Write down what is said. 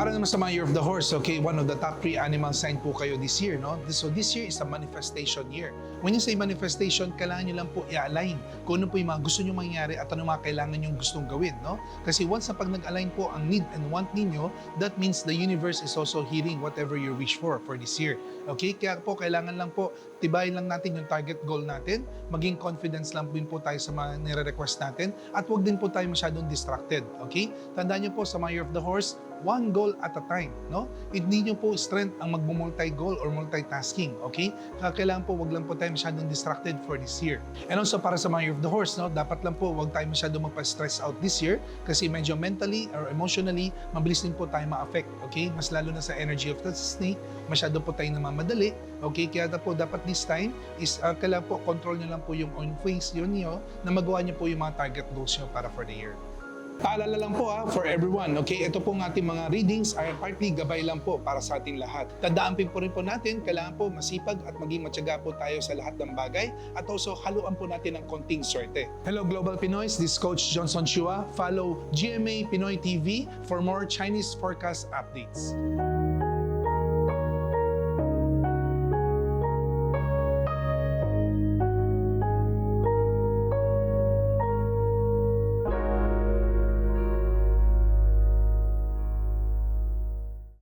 Para naman sa mga Year of the Horse, okay, one of the top three animal sign po kayo this year, no? So this year is a manifestation year. When you say manifestation, kailangan nyo lang po i-align kung ano po yung mga gusto nyo mangyari at ano mga kailangan nyo gustong gawin, no? Kasi once na pag nag-align po ang need and want ninyo, that means the universe is also hearing whatever you wish for for this year. Okay? Kaya po, kailangan lang po, tibayin lang natin yung target goal natin, maging confidence lang din po tayo sa mga nire-request natin, at huwag din po tayo masyadong distracted. Okay? Tandaan nyo po sa mga Year of the Horse, one goal at a time, no? Hindi nyo po strength ang magmo-multi-goal or multitasking, okay? Kaya kailangan po wag lang po tayo masyadong distracted for this year. And also para sa mga Year of the Horse, no? Dapat lang po wag tayo masyadong magpa-stress out this year kasi medyo mentally or emotionally, mabilis din po tayo ma-affect, okay? Mas lalo na sa energy of the snake, masyado po tayo namamadali, okay? Kaya na po dapat this time is uh, kailangan po control nyo lang po yung own face yun nyo na magawa nyo po yung mga target goals nyo para for the year. Paalala lang po ha, for everyone, okay? Ito pong ating mga readings ay partly gabay lang po para sa ating lahat. Tandaan po rin po natin, kailangan po masipag at maging matyaga po tayo sa lahat ng bagay at also haluan po natin ng konting swerte. Hello Global Pinoys, this is Coach Johnson Chua. Follow GMA Pinoy TV for more Chinese forecast updates.